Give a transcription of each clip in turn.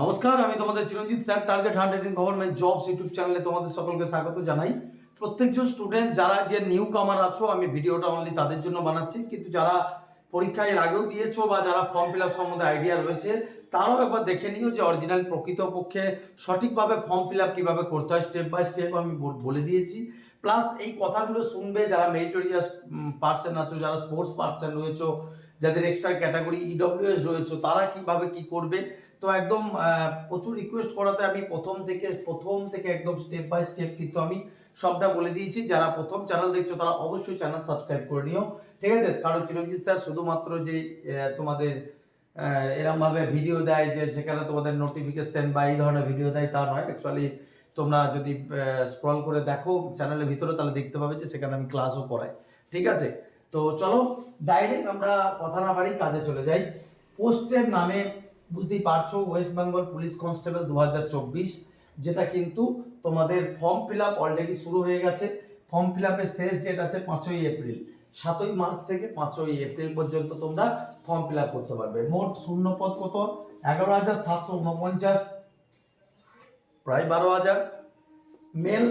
নমস্কার, আমি তোমাদের Chiranjit sir target hundred in government jobs YouTube চ্যানেলে তোমাদের সকলকে স্বাগত জানাই। প্রত্যেকজন স্টুডেন্ট যারা যে নিউ কামার আছো, আমি ভিডিওটা অনলি তাদের জন্য বানাচ্ছি, কিন্তু যারা পরীক্ষা এর আগেও দিয়েছ বা যারা ফর্ম ফিল আপ সম্বন্ধে আইডিয়া রয়েছে, তারাও একবার দেখে নিও যে অরিজিনাল প্রকৃতপক্ষে সঠিকভাবে ফর্ম ফিল আপ কীভাবে করতে হয় স্টেপ বাই স্টেপ আমি বলে দিয়েছি। প্লাস এই কথাগুলো শুনবে যারা মেরিটোরিয়াস পার্সন আছো, যারা স্পোর্টস পার্সন রয়েছো, যাদের এক্সট্রা ক্যাটাগরি ইডব্লিউএস রয়েছে, তারা কীভাবে কি করবে তো একদম প্রচুর রিকোয়েস্ট করাতে আমি প্রথম থেকে প্রথম থেকে একদম স্টেপ বাই স্টেপ কিন্তু আমি সবটা বলে দিয়েছি। যারা প্রথম চ্যানেল দেখছ তারা অবশ্যই চ্যানেল সাবস্ক্রাইব করে নিও। ঠিক আছে? কারণ চিরঞ্জিত স্যার শুধুমাত্র যে তোমাদের এরমভাবে ভিডিও দেয় যে সেখানে তোমাদের নোটিফিকেশন বা এই ধরনের ভিডিও দেয় তা নয়। অ্যাকচুয়ালি তোমরা যদি স্ক্রল করে দেখো চ্যানেলের ভিতরে তাহলে দেখতে পাবে যে সেখানে আমি ক্লাসও করাই। ঠিক আছে? তো চলো ডাইরেক্ট আমরা কথা না বাড়ি কাজে চলে যাই। পোস্টের নামে বুঝতেই পারছ ওয়েস্ট বেঙ্গল পুলিশ কনস্টেবল দু হাজার চব্বিশ, যেটা কিন্তু তোমাদের ফর্ম ফিল আপ অলরেডি শুরু হয়ে গেছে। ফর্ম ফিল আপের শেষ ডেট আছে পাঁচই এপ্রিল সাতই মার্চ থেকে পাঁচই এপ্রিল পর্যন্ত তোমরা ফর্ম ফিল আপ করতে পারবে। মোট শূন্য পদ কত? এগারো হাজার সাতশো উনপঞ্চাশ। প্রায় বারো হাজার। মেল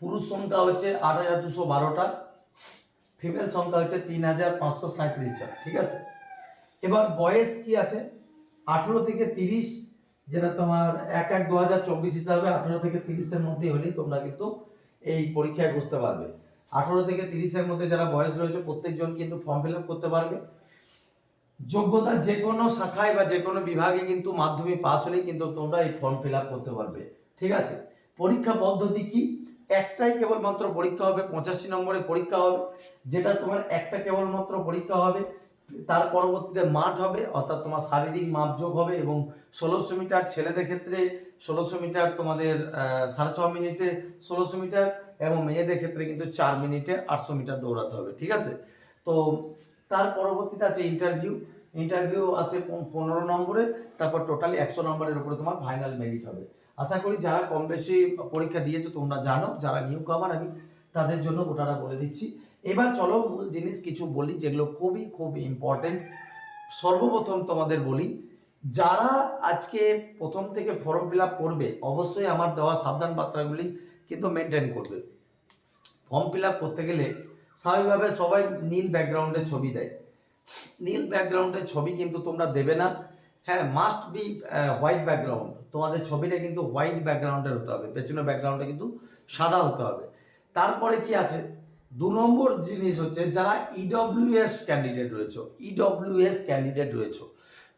পুরুষ সংখ্যা হচ্ছে আট হাজার দুশো বারোটা। ফিমেল সংখ্যা হচ্ছে তিন হাজার পাঁচশো সাঁত্রিশ ঠিক আছে? এবার বয়স কি আছে? আঠেরো থেকে তিরিশ, যেটা তোমার এক এক দু হাজার চব্বিশ হিসাবে আঠেরো থেকে তিরিশের মধ্যে হলেই তোমরা কিন্তু এই পরীক্ষায় বসতে পারবে। আঠেরো থেকে তিরিশের মধ্যে যারা বয়স রয়েছে, প্রত্যেকজন কিন্তু ফর্ম ফিল করতে পারবে। যোগ্যতা যে কোনো শাখায় বা যে কোনো বিভাগে কিন্তু মাধ্যমিক পাস হলেই কিন্তু তোমরা এই ফর্ম ফিল করতে পারবে। ঠিক আছে? পরীক্ষা পদ্ধতি কি? একটাই কেবলমাত্র পরীক্ষা হবে, পঁচাশি নম্বরের পরীক্ষা হবে। যেটা তোমার একটা কেবলমাত্র পরীক্ষা হবে তার পরবর্তীতে মাঠ হবে, অর্থাৎ তোমার শারীরিক মাপযোগ হবে এবং ষোলোশো মিটার ছেলেদের ক্ষেত্রে ষোলোশো মিটার, তোমাদের সাড়ে ছ মিনিটে ষোলোশো মিটার এবং মেয়েদের ক্ষেত্রে কিন্তু চার মিনিটে আটশো মিটার দৌড়াতে হবে, ঠিক আছে? তো তার পরবর্তীতে আছে ইন্টারভিউ ইন্টারভিউ আছে পনেরো নম্বরে, তারপর টোটালি একশো নম্বরের উপরে তোমার ফাইনাল মেরিট হবে। আশা করি যারা কম বেশি পরীক্ষা দিয়েছ তোমরা জানো, যারা নিউ কামার আমি তাদের জন্য ওটাটা বলে দিচ্ছি। এবার চলো মূল জিনিস কিছু বলি, যেগুলো খুবই, খুব ইম্পর্টেন্ট সর্বপ্রথম তোমাদের বলি, যারা আজকে প্রথম থেকে ফর্ম ফিল আপ করবে, অবশ্যই আমার দেওয়া সাবধান বার্তাগুলি কিন্তু মেনটেন করবে। ফর্ম ফিল আপ করতে গেলে স্বাভাবিকভাবে সবাই নীল ব্যাকগ্রাউন্ডে ছবি দেয়। নীল ব্যাকগ্রাউন্ডের ছবি কিন্তু তোমরা দেবে না। হ্যাঁ মাস্ট বি হোয়াইট ব্যাকগ্রাউন্ড তোমাদের ছবিটা কিন্তু হোয়াইট ব্যাকগ্রাউন্ডের হতে হবে, পেছনের ব্যাকগ্রাউন্ডটা কিন্তু সাদা হতে হবে। তারপরে কি আছে? দু নম্বর জিনিস হচ্ছে যারা ইডব্লিউএস ক্যান্ডিডেট রয়েছে ইডব্লিউএস ক্যান্ডিডেট রয়েছে,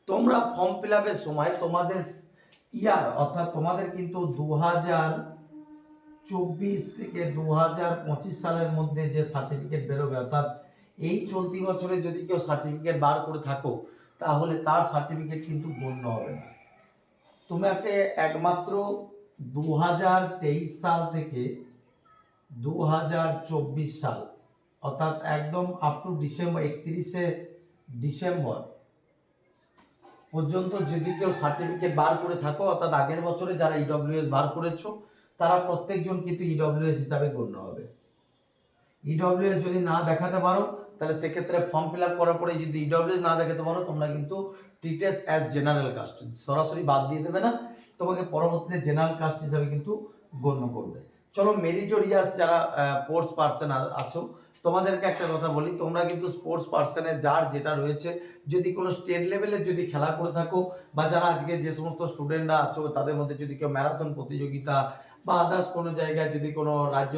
তোমরা ফর্ম ফিল আপের সময় তোমাদের ইয়ার অর্থাৎ তোমাদের কিন্তু দু হাজার চব্বিশ থেকে দু হাজার পঁচিশ সালের মধ্যে যে সার্টিফিকেট বেরোবে, অর্থাৎ এই চলতি বছরে যদি কেউ সার্টিফিকেট বার করে থাকো, তাহলে তার সার্টিফিকেট কিন্তু গণ্য হবে না। তোমাকে একমাত্র দু হাজার তেইশ সাল থেকে দু হাজার চব্বিশ সাল, অর্থাৎ একদম আপ টু ডিসেম্বর একত্রিশে ডিসেম্বর পর্যন্ত যদি কেউ সার্টিফিকেট বার করে থাকো, অর্থাৎ আগের বছরে যারা ইডব্লিউএস বার করেছ, তারা প্রত্যেকজন কিন্তু ইডব্লিউএস হিসাবে গণ্য হবে। ইডব্লিউএস যদি না দেখাতে পারো, তাহলে সেক্ষেত্রে ফর্ম ফিল আপ করার পরে যদি ইডব্লিউএস না দেখাতে পারো, তোমরা কিন্তু টিটেস অ্যাজ জেনারেল কাস্ট সরাসরি বাদ দিয়ে দেবে না, তোমাকে পরবর্তীতে জেনারেল কাস্ট হিসাবে কিন্তু গণ্য করবে। চলো মেরিটোরিয়াস যারা স্পোর্টস পার্সন আছো, তোমাদেরকে একটা কথা বলি, তোমরা কিন্তু স্পোর্টস পার্সনের যার যেটা রয়েছে, যদি কোনো স্টেট লেভেলে যদি খেলা করে থাকো, বা যারা আজকে যে সমস্ত স্টুডেন্টরা আছো, তাদের মধ্যে যদি কেউ ম্যারাথন প্রতিযোগিতা, বা আদার্স কোনো জায়গায় যদি কোনো রাজ্য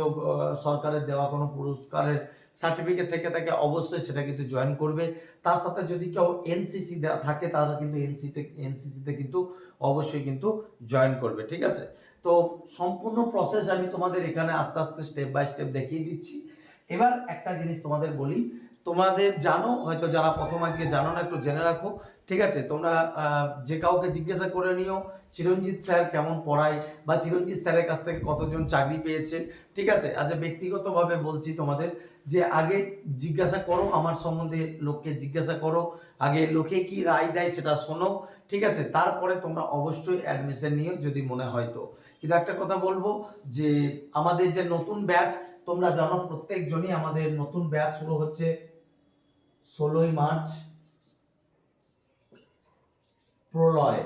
সরকারের দেওয়া কোনো পুরস্কারের সার্টিফিকেট থেকে থাকে, অবশ্যই সেটা কিন্তু জয়েন করবে। তার সাথে যদি কেউ এনসিসি থাকে, তারা কিন্তু এনসিতে এনসিসিতে কিন্তু অবশ্যই কিন্তু জয়েন করবে, ঠিক আছে? তো সম্পূর্ণ প্রসেস আমি তোমাদের এখানে আস্তে আস্তে স্টেপ বাই স্টেপ দেখিয়ে দিচ্ছি। এবার একটা জিনিস তোমাদের বলি, তোমাদের জানো, হয়তো যারা প্রথম আজকে জানো না, একটু জেনে রাখো। ঠিক আছে, তোমরা যে কাউকে জিজ্ঞাসা করে নিও, চিরঞ্জিত স্যার কেমন পড়ায় বা চিরঞ্জিত স্যারের কাছ থেকে কতজন চাকরি পেয়েছে। ঠিক আছে আচ্ছা ব্যক্তিগতভাবে বলছি তোমাদের যে আগে জিজ্ঞাসা করো, আমার সম্বন্ধে লোককে জিজ্ঞাসা করো, আগে লোকে কি রায় দেয় সেটা শোনো। ঠিক আছে, তারপরে তোমরা অবশ্যই অ্যাডমিশন নিও, যদি মনে হয় তো। কিন্তু একটা কথা বলব যে আমাদের যে নতুন ব্যাচ, তোমরা জানো প্রত্যেকজনই আমাদের নতুন ব্যাচ শুরু হচ্ছে ষোলোই March Pralay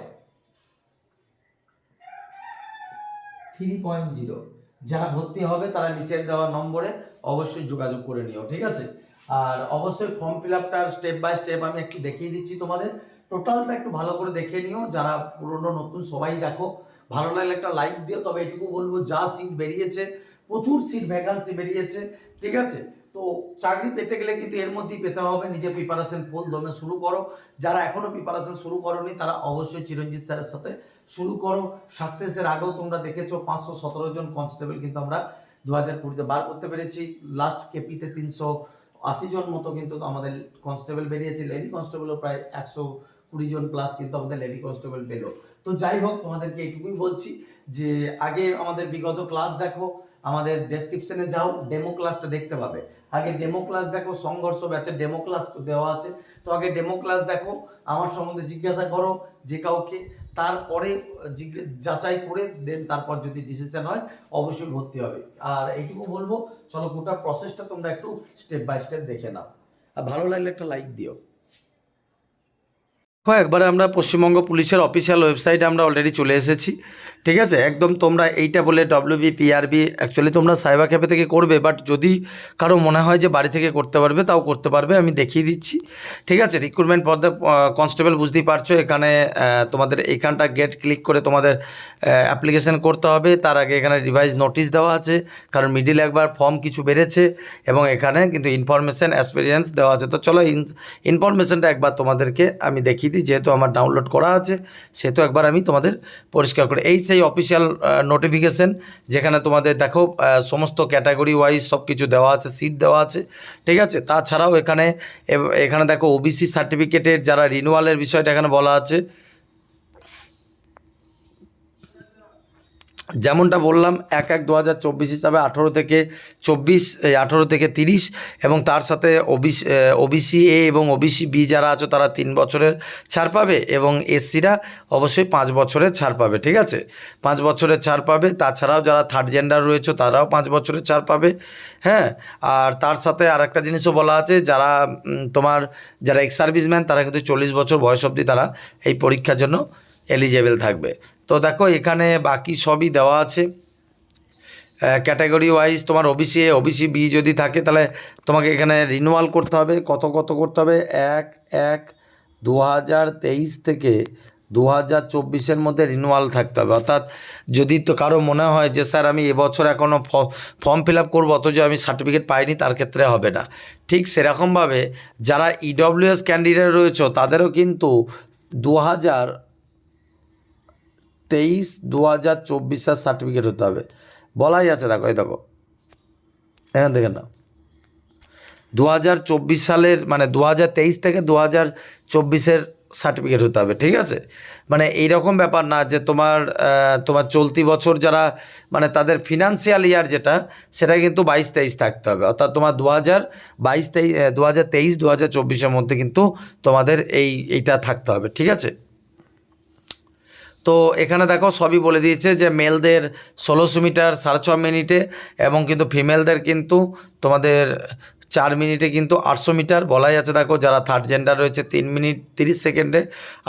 three point zero যারা ভর্তি হবে তারা নিচের দেওয়া নম্বরে অবশ্যই যোগাযোগ করে নিও, ঠিক আছে? আর অবশ্যই ফর্ম ফিল আপটার স্টেপ বাই স্টেপ আমি একটু দেখিয়ে দিচ্ছি তোমাদের। টোটালটা একটু ভালো করে দেখে নিও, যারা পুরনো নতুন সবাই দেখো। ভালো লাগলে একটা লাইক দিও, তবে এটুকু বলব, যা সিট বেরিয়েছে, প্রচুর সিট ভ্যাকান্সি বেরিয়েছে, ঠিক আছে? তো চাকরি পেতে গেলে কিন্তু এর মধ্যেই পেতে হবে, নিজে প্রিপারেশন ফুল দমে শুরু করো। যারা এখনও প্রিপারেশন শুরু করোনি, তারা অবশ্যই চিরঞ্জিত স্যারের সাথে শুরু করো। সাকসেসের আগেও তোমরা দেখেছ, পাঁচশো সতেরো জন কনস্টেবল কিন্তু আমরা দু হাজার কুড়িতে বার করতে পেরেছি। লাস্ট কেপিতে তিনশো আশি জন মতো কিন্তু আমাদের কনস্টেবল বেরিয়েছে। লেডি কনস্টেবলও প্রায় একশো কুড়ি জন প্লাস কিন্তু আমাদের লেডি কনস্টেবল পেল। তো যাই হোক, তোমাদেরকে এইটুকুই বলছি যে, আগে আমাদের বিগত ক্লাস দেখো, আমাদের ডেসক্রিপশনে যাও ডেমো ক্লাসটা দেখতে পাবে। আগে ডেমো ক্লাস দেখো, সংঘর্ষ ব্যাচের ডেমো ক্লাস দেওয়া আছে। তো আগে ডেমো ক্লাস দেখো, আমার সম্বন্ধে জিজ্ঞাসা করো যে কাউকে, তারপরে যাচাই করে দেন তারপর যদি ডিসিশন হয়, অবশ্যই ভর্তি হবে। আর এইটুকু বলব, চলো গোটা প্রসেসটা তোমরা একটু স্টেপ বাই স্টেপ দেখে নাও। আর ভালো লাগলে একটা লাইক দিও। একবারে আমরা পশ্চিমবঙ্গ পুলিশের অফিসিয়াল ওয়েবসাইটে আমরা অলরেডি চলে এসেছি। ঠিক আছে? একদম তোমরা এইটা বলে ডব্লিউবি পিআরবি অ্যাকচুয়ালি তোমরা সাইবার ক্যাফে থেকে করবে বাট যদি কারও মনে হয় যে বাড়ি থেকে করতে পারবে, তাও করতে পারবে, আমি দেখিয়ে দিচ্ছি। ঠিক আছে? রিক্রুটমেন্ট পদে কনস্টেবল বুঝতেই পারছ, এখানে তোমাদের এইখানটা গেট ক্লিক করে তোমাদের অ্যাপ্লিকেশন করতে হবে। তার আগে এখানে রিভাইজ নোটিশ দেওয়া আছে, কারণ মিডিল একবার ফর্ম কিছু বেড়েছে, এবং এখানে কিন্তু ইনফরমেশন এক্সপিরিয়েন্স দেওয়া আছে। তো চলো ইনফরমেশানটা একবার তোমাদেরকে আমি দেখিয়ে দিই, যেহেতু আমার ডাউনলোড করা আছে, সেহেতু একবার আমি তোমাদের পরিষ্কার করে এই সেই অফিসিয়াল নোটিফিকেশন যেখানে তোমাদের দেখো সমস্ত ক্যাটাগরি ওয়াইজ সব কিছু দেওয়া আছে সিট দেওয়া আছে, ঠিক আছে? তাছাড়াও এখানে এখানে দেখো ওবিসি সার্টিফিকেটের যারা রিনুয়ালের বিষয়টা এখানে বলা আছে যেমনটা বললাম, এক এক দু হাজার চব্বিশ হিসাবে আঠেরো থেকে চব্বিশ এই আঠেরো থেকে তিরিশ এবং তার সাথে ওবিসি ওবিসি এ এবং ওবিসি বি যারা আছো তারা তিন বছরের ছাড় পাবে এবং এসসিরা অবশ্যই পাঁচ বছরের ছাড় পাবে, ঠিক আছে? পাঁচ বছরের ছাড় পাবে, তাছাড়াও যারা থার্ড জেন্ডার রয়েছে তারাও পাঁচ বছরের ছাড় পাবে হ্যাঁ? আর তার সাথে আর একটা জিনিসও বলা আছে, যারা তোমার যারা এক্স সার্ভিসম্যান তারা কিন্তু চল্লিশ বছর বয়স অবধি তারা এই পরীক্ষার জন্য এলিজেবল থাকবে। তো দেখো, এখানে বাকি সবই দেওয়া আছে। ক্যাটাগরি ওয়াইজ তোমার ওবিসি এ ওবিসি বি যদি থাকে, তাহলে তোমাকে এখানে রিনুয়াল করতে হবে। কত কত করতে হবে? এক এক দু থেকে দু হাজার চব্বিশের মধ্যে রিনুয়াল থাকতে হবে। অর্থাৎ যদি তো কারও মনে হয় যে, স্যার, আমি এবছর এখনও ফর্ম ফিল আপ করব, অথচ আমি সার্টিফিকেট পাইনি তার ক্ষেত্রে হবে না। ঠিক সেরকমভাবে যারা E ইডব্লিউএস ক্যান্ডিডেট রয়েছে, তাদেরও কিন্তু দু হাজার তেইশ দু হাজার চব্বিশের সার্টিফিকেট হতে হবে। বলাই আছে, দেখো, এই দেখো। এখানে দেখে নাও। দু হাজার চব্বিশ সালের মানে দু হাজার তেইশ থেকে দু হাজার চব্বিশের সার্টিফিকেট হতে হবে, ঠিক আছে? মানে এইরকম ব্যাপার না যে তোমার তোমার চলতি বছর যারা মানে তাদের ফিনান্সিয়াল ইয়ার যেটা, সেটা কিন্তু বাইশ তেইশ থাকতে হবে। অর্থাৎ তোমার দু হাজার বাইশ তেইশ দু হাজার তেইশ, দু হাজার চব্বিশের মধ্যে কিন্তু তোমাদের এই, এইটা থাকতে হবে, ঠিক আছে? তো এখানে দেখো সবই বলে দিয়েছে যে মেলদের ষোলোশো মিটার সাড়ে ছ মিনিটে এবং কিন্তু ফিমেলদের কিন্তু তোমাদের চার মিনিটে কিন্তু আটশো মিটার বলাই আছে দেখো, যারা থার্ড জেন্ডার রয়েছে তিন মিনিট তিরিশ সেকেন্ডে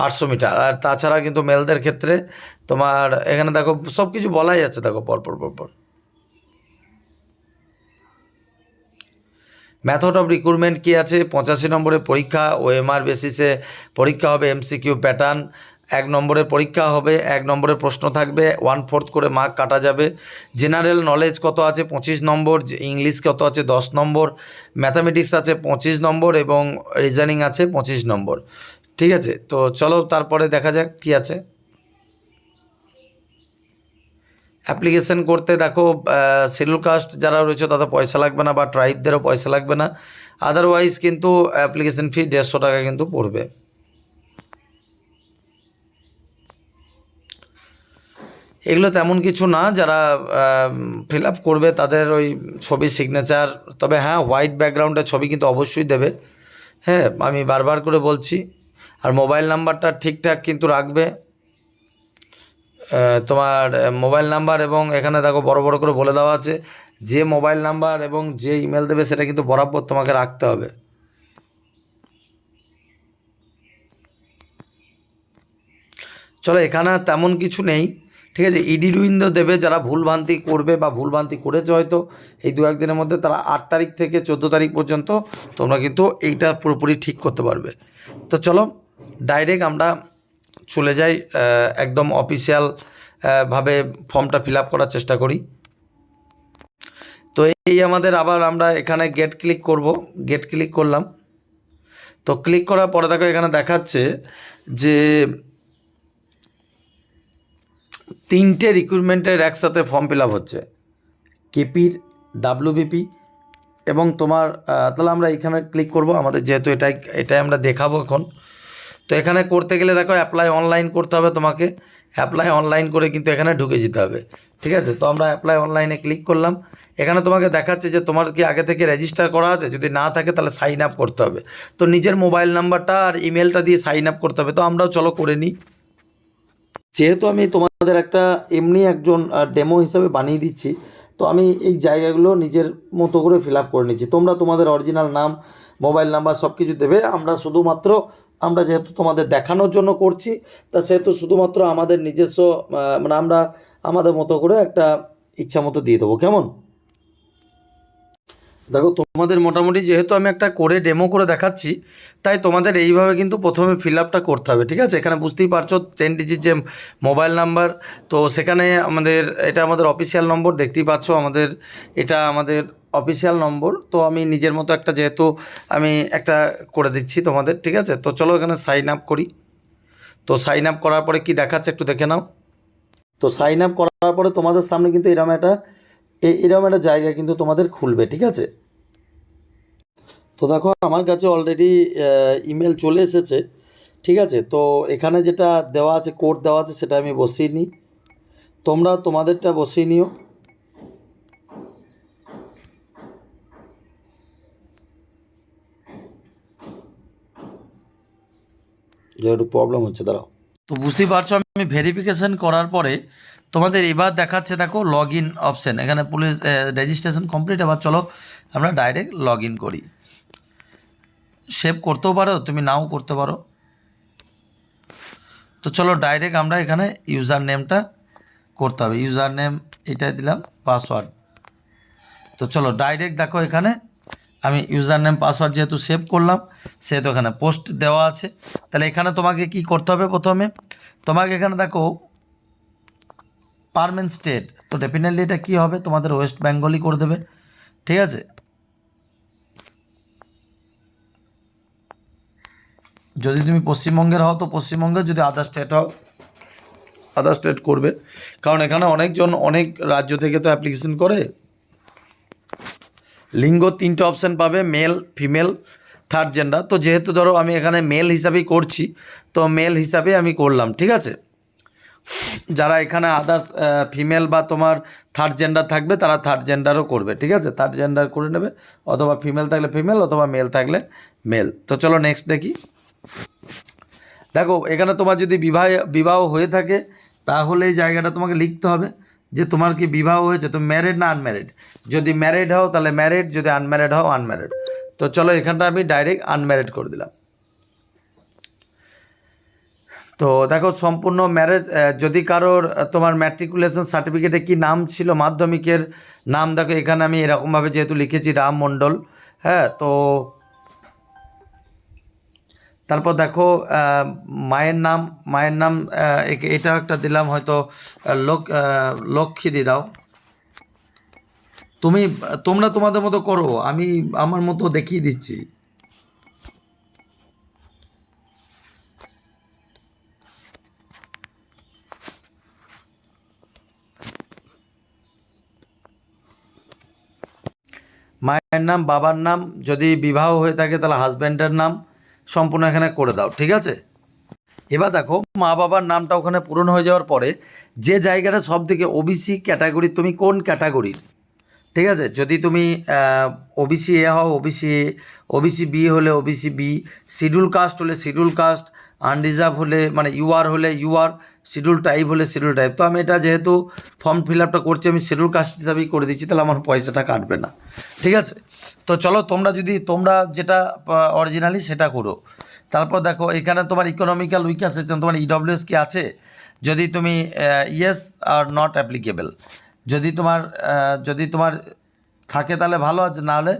আটশো মিটার। আর তাছাড়া কিন্তু মেলদের ক্ষেত্রে তোমার এখানে দেখো সব কিছু বলাই আছে দেখো পরপর পরপর মেথড অফ রিক্রুটমেন্ট কী আছে? পঁচাশি নম্বরের পরীক্ষা ওএমআর বেসিসে পরীক্ষা হবে এমসিকিউ প্যাটার্ন এক নম্বরের পরীক্ষা হবে, এক নম্বরের প্রশ্ন থাকবে ওয়ান ফোর্থ করে মার্ক কাটা যাবে। জেনারেল নলেজ কত আছে? পঁচিশ নম্বর ইংলিশ কত আছে? দশ নম্বর ম্যাথামেটিক্স আছে পঁচিশ নম্বর এবং রিজনিং আছে পঁচিশ নম্বর। ঠিক আছে? তো চলো তারপরে দেখা যাক কী আছে। অ্যাপ্লিকেশন করতে দেখো শিডিউল কাস্ট যারা রয়েছে তাদের পয়সা লাগবে না বা ট্রাইবদেরও পয়সা লাগবে না। আদারওয়াইজ কিন্তু অ্যাপ্লিকেশন ফি দেড়শো টাকা কিন্তু পড়বে। এগুলো তেমন কিছু না, যারা ফিল আপ করবে তাদের ওই ছবি সিগনেচার তবে হ্যাঁ হোয়াইট ব্যাকগ্রাউন্ডের ছবি কিন্তু অবশ্যই দেবে। হ্যাঁ আমি বারবার করে বলছি, আর মোবাইল নাম্বারটা ঠিকঠাক কিন্তু রাখবে। তোমার মোবাইল নাম্বার এবং এখানে দেখো বড় বড় করে বলে দেওয়া আছে, যে মোবাইল নাম্বার এবং যে ইমেল দেবে সেটা কিন্তু বরাবর তোমাকে রাখতে হবে। চলো, এখানে তেমন কিছু নেই। ঠিক আছে, ইডি উইন্ডো দেবে, যারা ভুলভ্রান্তি করবে বা ভুলভ্রান্তি করেছে হয়তো, এই দু একদিনের মধ্যে তারা আট তারিখ থেকে চোদ্দ তারিখ পর্যন্ত তোমরা কিন্তু এইটা পুরোপুরি ঠিক করতে পারবে। তো চলো ডাইরেক্ট আমরা চলে যাই একদম অফিসিয়াল ভাবে ফর্মটা ফিল আপ করার চেষ্টা করি। তো এই আমাদের আবার আমরা এখানে গেট ক্লিক করব গেট ক্লিক করলাম। তো ক্লিক করার পরে দেখো এখানে দেখাচ্ছে যে তিনটে রিক্রুটমেন্টের একসাথে ফর্ম ফিল আপ হচ্ছে। কেপির ডাব্লিউবিপি এবং তোমার তাহলে আমরা এখানে ক্লিক করব। আমাদের যেহেতু এটাই এটাই আমরা দেখাবো এখন। তো এখানে করতে গেলে দেখো অ্যাপ্লাই অনলাইন করতে হবে তোমাকে। অ্যাপ্লাই অনলাইন করে কিন্তু এখানে ঢুকে যেতে হবে। ঠিক আছে? তো আমরা অ্যাপ্লাই অনলাইনে ক্লিক করলাম। এখানে তোমাকে দেখাচ্ছে যে তোমার কি আগে থেকে রেজিস্টার করা আছে? যদি না থাকে তাহলে সাইন আপ করতে হবে। তো নিজের মোবাইল নাম্বারটা আর ইমেলটা দিয়ে সাইন আপ করতে হবে। তো আমরাও চলো করে নিই। যেহেতু আমি তোমাদের একটা এমনি একজন ডেমো হিসাবে বানিয়ে দিচ্ছি, তো আমি এই জায়গাগুলো নিজের মতো করে ফিল আপ করে নিচ্ছি। তোমরা তোমাদের অরিজিনাল নাম মোবাইল নাম্বার সব কিছু দেবে, আমরা শুধুমাত্র, আমরা যেহেতু তোমাদের দেখানোর জন্য করছি, তা সেহেতু শুধুমাত্র আমাদের নিজস্ব মানে আমরা আমাদের মতো করে একটা ইচ্ছা মতো দিয়ে দেবো। কেমন? দেখো, তোমাদের মোটামুটি যেহেতু আমি একটা করে ডেমো করে দেখাচ্ছি, তাই তোমাদের এইভাবে কিন্তু প্রথমে ফিল আপটা করতে হবে, ঠিক আছে? এখানে বুঝতেই পারছ টেন ডিজিট যে মোবাইল নাম্বার তো সেখানে আমাদের, এটা আমাদের অফিসিয়াল নম্বর দেখতেই পাচ্ছ আমাদের, এটা আমাদের অফিসিয়াল নম্বর তো আমি নিজের মতো একটা যেহেতু আমি একটা করে দিচ্ছি তোমাদের, ঠিক আছে? তো চলো এখানে সাইন আপ করি। তো সাইন আপ করার পরে কি দেখাচ্ছে একটু দেখে নাও। তো সাইন আপ করার পরে তোমাদের সামনে কিন্তু এরকম একটা এরকম একটা জায়গা কিন্তু তোমাদের খুলবে, ঠিক আছে? তো দেখো, আমার কাছে অলরেডি ইমেল চলে এসেছে, ঠিক আছে? তো এখানে যেটা দেওয়া আছে কোড দেওয়া আছে, সেটা আমি বসিয়ে নিই। তোমরা তোমাদেরটা বসিয়ে নিও। একটু প্রবলেম হচ্ছে, দাঁড়াও। তো বুঝতেই পারছ আমি ভেরিফিকেশন করার পরে তোমাদের এবার দেখাচ্ছে, দেখো লগ ইন অপশান এখানে পুলিশ রেজিস্ট্রেশন কমপ্লিট এবার চলো আমরা ডাইরেক্ট লগ ইন করি। সেভ করতেও পারো, তুমি নাও করতে পারো। তো চলো ডাইরেক্ট আমরা এখানে ইউজার নেমটা করতে হবে। ইউজার নেম এটাই দিলাম পাসওয়ার্ড তো চলো ডাইরেক্ট দেখো এখানে। আমি ইউজার নেম পাসওয়ার্ড যেহেতু সেভ করলাম, সেহেতু এখানে পোস্ট দেওয়া আছে। তাহলে এখানে তোমাকে কি করতে হবে প্রথমে? তোমাকে এখানে দেখো পারমেন্ট স্টেট। তো ডেফিনেটলি এটা কী হবে? তোমাদের ওয়েস্ট বেঙ্গলই করে দেবে। ঠিক আছে? যদি তুমি পশ্চিমবঙ্গের হও, তো পশ্চিমবঙ্গের যদি আদার স্টেট হও আদার স্টেট করবে। কারণ এখানে অনেকজন, অনেক রাজ্য থেকে তো অ্যাপ্লিকেশন করে। লিঙ্গ তিনটে অপশান পাবে মেল ফিমেল থার্ড জেন্ডার তো যেহেতু ধরো আমি এখানে মেল হিসাবেই করছি, তো মেল হিসাবে আমি করলাম, ঠিক আছে? যারা এখানে আদার্স ফিমেল বা তোমার থার্ড জেন্ডার থাকবে, তারা থার্ড জেন্ডারও করবে, ঠিক আছে? থার্ড জেন্ডার করে নেবে, অথবা ফিমেল থাকলে ফিমেল অথবা মেল থাকলে মেল তো চলো নেক্সট দেখি। দেখো, এখানে তোমার যদি বিবাহ বিবাহ হয়ে থাকে, তাহলে এই জায়গাটা তোমাকে লিখতে হবে। যে তোমার কি বিবাহ হয়েছে, তুমি ম্যারিড না আনম্যারিড যদি ম্যারিড হও, তাহলে ম্যারিড যদি আনম্যারিড হও আনম্যারিড তো চলো, এখানটা আমি ডাইরেক্ট আনম্যারিড করে দিলাম। তো দেখো, সম্পূর্ণ ম্যারেজ যদি কারোর তোমার ম্যাট্রিকুলেশন সার্টিফিকেটে কি নাম ছিল, মাধ্যমিকের নাম, দেখো, এখানে আমি এরকমভাবে যেহেতু লিখেছি রাম মণ্ডল হ্যাঁ তো তারপর দেখো মায়ের নাম মায়ের নাম এটাও একটা দিলাম হয়তো লোক লক্ষ্মী দি দাও তুমি, তোমরা তোমাদের মতো করো, আমি আমার মতো দেখিয়ে দিচ্ছি। মায়ের নাম, বাবার নাম, যদি বিবাহ হয়ে থাকে তাহলে হাজব্যান্ডের নাম। সম্পূর্ণ এখানে করে দাও, ঠিক আছে? এবার দেখো, মা বাবার নামটা ওখানে পূরণ হয়ে যাওয়ার পরে যে জায়গাটা সব থেকে ওবিসি ক্যাটাগরি তুমি কোন ক্যাটাগরির ঠিক আছে? যদি তুমি ওবিসি এ হও ওবিসি এ ওবিসি বি হলে ওবিসি বি শিডিউল কাস্ট হলে শিডিউল কাস্ট আনরিজার্ভ হলে মানে ইউআর হলে ইউআর শিডিউল টাইপ হলে শিডিউল টাইপ তো আমি এটা যেহেতু ফর্ম ফিল আপটা করছি, আমি শিডিউল কাস্ট হিসাবেই করে দিচ্ছি, তাহলে আমার পয়সাটা কাটবে না। ঠিক আছে? তো চলো, তোমরা যদি, তোমরা যেটা অরিজিনালি সেটা করো। তারপর দেখো, এখানে তোমার ইকোনমিক্যাল উইকার সেকশন তোমার ইডব্লিউএস কি আছে? যদি তুমি ইয়েস আর নট অ্যাপ্লিকেবল যদি তোমার যদি তোমার থাকে তাহলে ভালো আছে নাহলে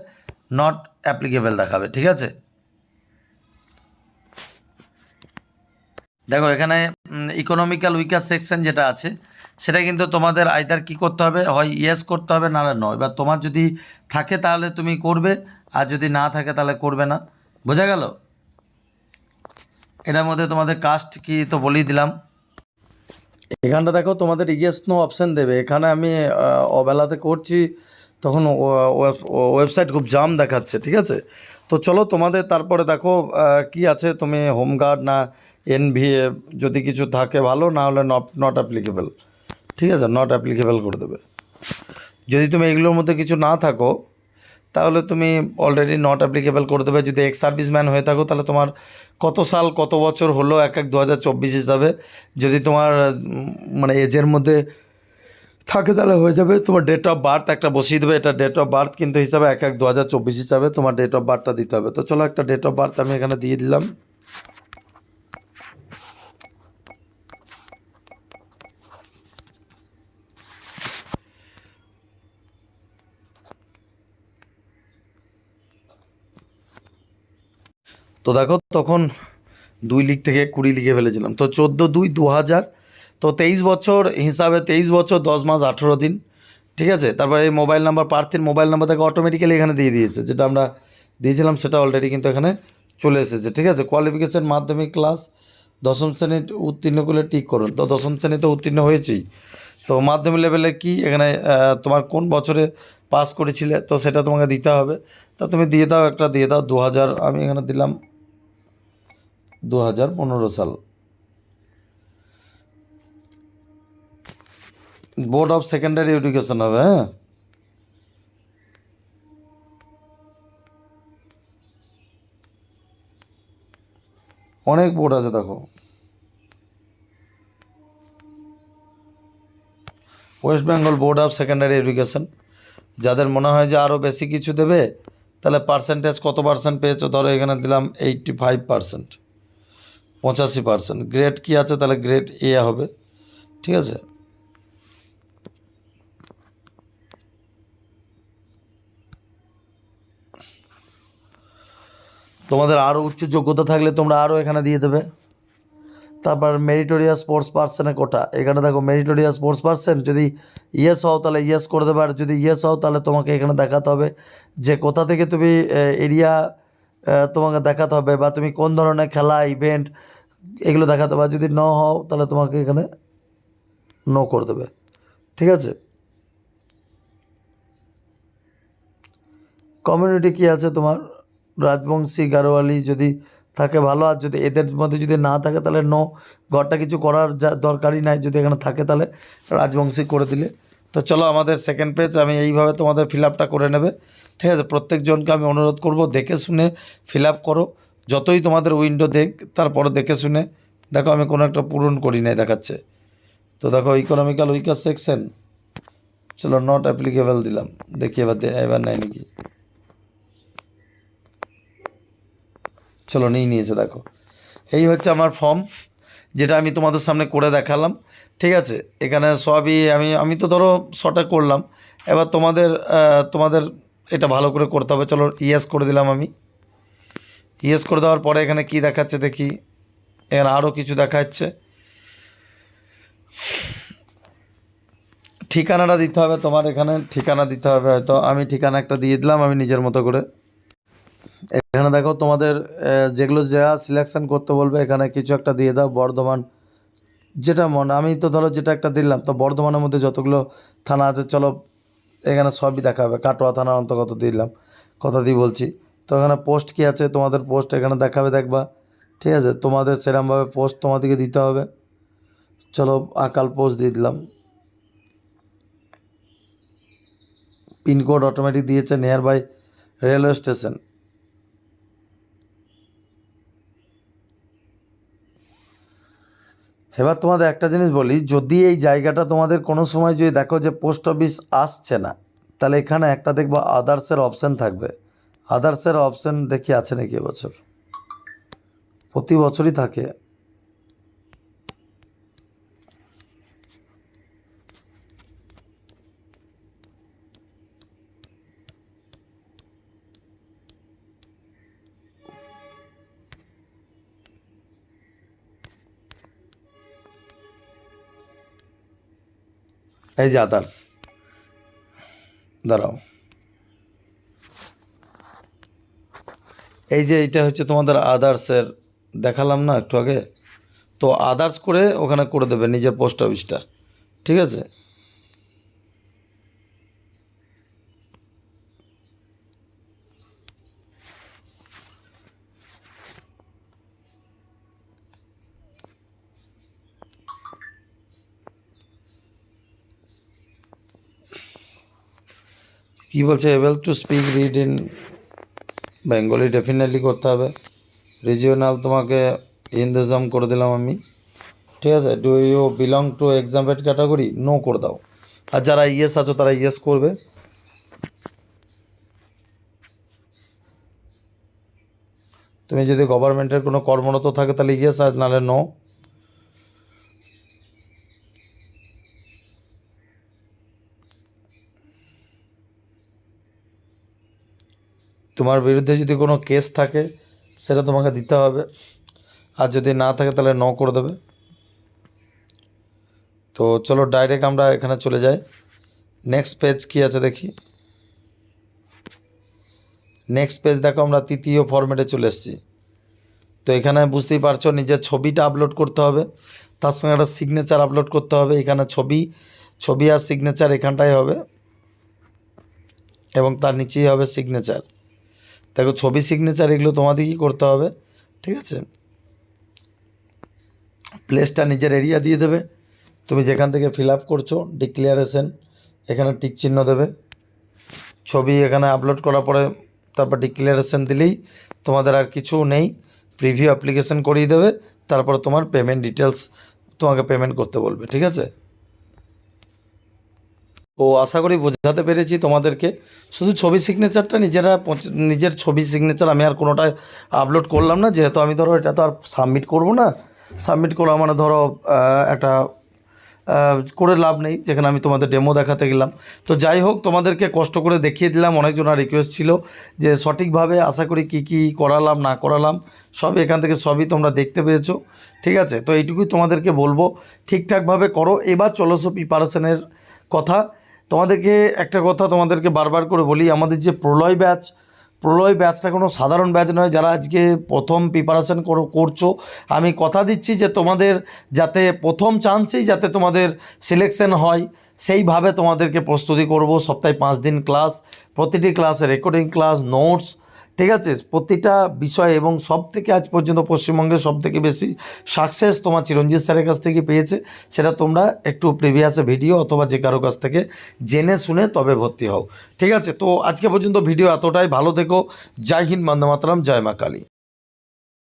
নট অ্যাপ্লিকেবল দেখাবে, ঠিক আছে? দেখো, এখানে ইকোনমিক্যাল উইকার সেকশন যেটা আছে, সেটা কিন্তু তোমাদের আইদার কি করতে হবে, হয় ইয়েস করতে হবে নাহলে নয় এবার তোমার যদি থাকে তাহলে তুমি করবে, আর যদি না থাকে তাহলে করবে না। বোঝা গেল? এটার মধ্যে তোমাদের কাস্ট কি তো বলেই দিলাম। এখানটা দেখো, তোমাদের ইয়েস নো অপশান দেবে। এখানে আমি অবেলাতে করছি, তখন ওয়েবসাইট খুব জাম দেখাচ্ছে, ঠিক আছে? তো চলো তোমাদের, তারপরে দেখো কি আছে, তুমি হোমগার্ড না এনভিএ যদি কিছু থাকে ভালো, না হলে নট নট অ্যাপ্লিকেবল ঠিক আছে? নট অ্যাপ্লিকেবল করে দেবে। যদি তুমি এগুলোর মধ্যে কিছু না থাকো, তাহলে তুমি অলরেডি নট অ্যাপ্লিকেবল করে দেবে। যদি এক্স সার্ভিসম্যান হয়ে থাকো, তাহলে তোমার কত সাল, কত বছর হলো? এক এক দু হাজার চব্বিশ হিসাবে। যদি তোমার মানে এজের মধ্যে থাকে, তাহলে হয়ে যাবে। তোমার ডেট অফ বার্থ একটা বসিয়ে দেবে। এটা ডেট অফ বার্থ কিন্তু হিসাবে এক এক দু হাজার চব্বিশ হিসাবে তোমার ডেট অফ বার্থটা দিতে হবে। তো চলো একটা ডেট অফ বার্থ আমি এখানে দিয়ে দিলাম। তো দেখো, তখন দুই লিগ থেকে কুড়ি লিগে ফেলেছিলাম। তো চোদ্দ দুই দু হাজার তো তেইশ বছর হিসাবে তেইশ বছর দশ মাস আঠেরো দিন, ঠিক আছে? তারপরে এই মোবাইল নাম্বার প্রার্থীর মোবাইল নাম্বার থেকে অটোমেটিক্যালি এখানে দিয়ে দিয়েছে, যেটা আমরা দিয়েছিলাম, সেটা অলরেডি কিন্তু এখানে চলে এসেছে, ঠিক আছে? কোয়ালিফিকেশান মাধ্যমিক ক্লাস দশম শ্রেণি উত্তীর্ণ করলে ঠিক করুন। তো দশম শ্রেণীতে উত্তীর্ণ হয়েছেই তো মাধ্যমিক লেভেলে কি এখানে তোমার কোন বছরে পাস করেছিলে, তো সেটা তোমাকে দিতে হবে। তা তুমি দিয়ে দাও, একটা দিয়ে দাও দু হাজার আমি এখানে দিলাম। দু হাজার পনেরো সাল। বোর্ড অফ সেকেন্ডারি এডুকেশন হবে হ্যাঁ? অনেক বোর্ড আছে, দেখো। West Bengal board of secondary education যাদের মনে হয় যে আরও বেশি কিছু দেবে, তাহলে পার্সেন্টেজ কত পার্সেন্ট পেয়েছ? ধরো এখানে দিলাম এইটটি ফাইভ পার্সেন্ট পঁচাশি পার্সেন্ট গ্রেড কী আছে তাহলে গ্রেড এ হবে। ঠিক আছে? তোমাদের আরও উচ্চ যোগ্যতা থাকলে তোমরা আরও এখানে দিয়ে দেবে। তারপর মেরিটোরিয়াস স্পোর্টস পার্সনে কোটা? এখানে দেখো মেরিটোরিয়াস স্পোর্টস পার্সন যদি ইয়েস হও তাহলে ইয়েস করে দেবে, আর যদি ইয়েস হও তাহলে তোমাকে এখানে দেখাতে হবে যে কোথা থেকে তুমি এরিয়া তোমাকে দেখাতে হবে বা তুমি কোন ধরনের খেলা ইভেন্ট এগুলো দেখাতে হবে। যদি ন হও, তাহলে তোমাকে এখানে নো করে দেবে। ঠিক আছে? কমিউনিটি কি আছে তোমার? রাজবংশী, গারোয়ালি যদি থাকে ভালো, আর যদি এদের মধ্যে যদি না থাকে, তাহলে নো ঘরটা কিছু করার যা দরকারই নাই, যদি এখানে থাকে তাহলে রাজবংশী করে দিলে। তো চলো আমাদের সেকেন্ড পেজ আমি এইভাবে তোমাদের ফিল আপটা করে নেবে। ঠিক আছে? প্রত্যেকজনকে আমি অনুরোধ করব, দেখে শুনে ফিল আপ করো। যতই তোমাদের উইন্ডো দেখ, তারপরে দেখে শুনে, দেখো আমি কোনো একটা পূরণ করি নাই দেখাচ্ছে। তো দেখো ইকোনমিক্যাল উইকার সেকশন চলো নট অ্যাপ্লিকেবল দিলাম। দেখি এবার এবার নেয় নাকি। চলো, নিয়ে নিয়েছে, দেখো। এই হচ্ছে আমার ফর্ম যেটা আমি তোমাদের সামনে করে দেখালাম। ঠিক আছে? এখানে সবই আমি আমি তো ধরো শর্টে করলাম। এবার তোমাদের তোমাদের এটা ভালো করে করতে হবে। চলো ইয়েস করে দিলাম আমি। ইয়েস করে দেওয়ার পরে এখানে কি দেখাচ্ছে দেখি। এখানে আরও কিছু দেখাচ্ছে। ঠিকানাটা দিতে হবে তোমার এখানে। ঠিকানা দিতে হবে হয়তো। আমি ঠিকানা একটা দিয়ে দিলাম, আমি নিজের মতো করে। এখানে দেখো তোমাদের যেগুলো যা সিলেকশন করতে বলবে, এখানে কিছু একটা দিয়ে দাও। বর্ধমান যেটা মনে, আমি তো ধরো যেটা একটা দিলাম, তো বর্ধমানের মধ্যে যতগুলো থানা আছে, চলো এখানে সবই দেখাবে কাটোয়া থানার অন্তর্গত দিলাম। কথা দিয়ে বলছি। তো এখানে পোস্ট কী আছে? তোমাদের পোস্ট এখানে দেখাবে, দেখবা। ঠিক আছে? তোমাদের সেরমভাবে পোস্ট তোমাদেরকে দিতে হবে। চলো, আকাল পোস্ট দিয়ে দিলাম। পিনকোড অটোমেটিক দিয়েছে নিয়ার বাই রেলওয়ে স্টেশন এবার তোমাদের একটা জিনিস বলি, যদি এই জায়গাটা তোমাদের কোনো সময় যদি দেখো যে পোস্ট অফিস আসছে না, তাহলে এখানে একটা দেখব আদার্সের অপশান থাকবে। আদার্সের অপশান দেখি আছে নাকি এবছর। প্রতি বছরই থাকে। এই যে আদার্স দাঁড়াও। এই যে এটা হচ্ছে তোমাদের আদার্সের দেখালাম না একটু আগে? তো আদার্স করে ওখানে করে দেবে নিজের পোস্ট অফিসটা ঠিক আছে? কি বলছে? Able to speak read in Bengali definitely করতে হবে। রিজিওনাল তোমাকে হিন্দুজম করে দিলাম আমি। ঠিক আছে? Do you belong to exempted category no করে দাও। আর যারা ইয়েস আছো, তারা ইয়েস করবে। তুমি যদি গভর্নমেন্টের কোনো কর্মরত থাকে, তাহলে ইয়েস আর নাহলে নো তোমার বিরুদ্ধে যদি কোনো কেস থাকে, সেটা তোমাকে দিতে হবে। আর যদি না থাকে, তাহলে ন করে দেবে। তো চলো ডাইরেক্ট আমরা এখানে চলে যাই। নেক্সট পেজ কী আছে দেখি? নেক্সট পেজ দেখো, আমরা তৃতীয় ফরম্যাটে চলে এসেছি। তো এখানে বুঝতেই পারছ, নিজের ছবিটা আপলোড করতে হবে। তার সঙ্গে একটা সিগনেচার আপলোড করতে হবে। এখানে ছবি ছবি আর সিগনেচার এখানটাই হবে। এবং তার নিচেই হবে সিগনেচার দেখো ছবি সিগনেচার এগুলো তোমাদেরই করতে হবে, ঠিক আছে? প্লেসটা নিজের এরিয়া দিয়ে দেবে। তুমি যেখান থেকে ফিল আপ করছ ডিক্লিয়ারেশন এখানে টিক চিহ্ন দেবে। ছবি এখানে আপলোড করার পরে তারপর ডিক্লিয়ারেশন দিলেই তোমাদের আর কিছু নেই। প্রিভিউ অ্যাপ্লিকেশন করিয়ে দেবে, তারপর তোমার পেমেন্ট ডিটেলস তোমাকে পেমেন্ট করতে বলবে, ঠিক আছে? ও আশা করি বোঝাতে পেরেছি তোমাদেরকে। শুধু ছবি সিগনেচারটা নিজেরা নিজের ছবি সিগনেচার আমি আর কোনোটায় আপলোড করলাম না। যেহেতু আমি ধরো এটা তো আর সাবমিট করব না। সাবমিট করা মানে ধরো একটা করে লাভ নেই। যেখানে আমি তোমাদের ডেমো দেখাতে গেলাম। তো যাই হোক, তোমাদেরকে কষ্ট করে দেখিয়ে দিলাম। অনেকজনের রিকোয়েস্ট ছিল যে সঠিকভাবে আশা করি কি কি করালাম, না করালাম, সব এখান থেকে সবই তোমরা দেখতে পেয়েছ। ঠিক আছে? তো এইটুকুই তোমাদেরকে বলব। ঠিকঠাকভাবে করো। এবার চলোসো প্রিপারেশনের কথা। তোমাদেরকে একটা কথা তোমাদেরকে বারবার করে বলি, আমাদের যে প্রলয় ব্যাচ, প্রলয় ব্যাচটা কোনো সাধারণ ব্যাচ নয়, যারা আজকে প্রথম প্রিপারেশান করছ। আমি কথা দিচ্ছি যে তোমাদের যাতে প্রথম চান্সেই যাতে তোমাদের সিলেকশন হয়, সেইভাবে তোমাদেরকে প্রস্তুতি করব। সপ্তাহে পাঁচ দিন ক্লাস প্রতিটি ক্লাসে রেকর্ডিং ক্লাস নোটস ঠিক আছে, প্রতিটা বিষয় এবং সব থেকে আজ পর্যন্ত পশ্চিমবঙ্গে সব থেকে বেশি সাকসেস তোমার চিরঞ্জিত স্যারের কাছ থেকে পেয়েছে, সেটা তোমরা একটু প্রিভিয়াসে ভিডিও অথবা যে কারও কাছ থেকে জেনে শুনে তবে ভর্তি হও। ঠিক আছে, তো আজকে পর্যন্ত ভিডিও এতটাই, ভালো থেকো, জয় হিন্দ, বন্দে মাতরম, জয় মা কালী।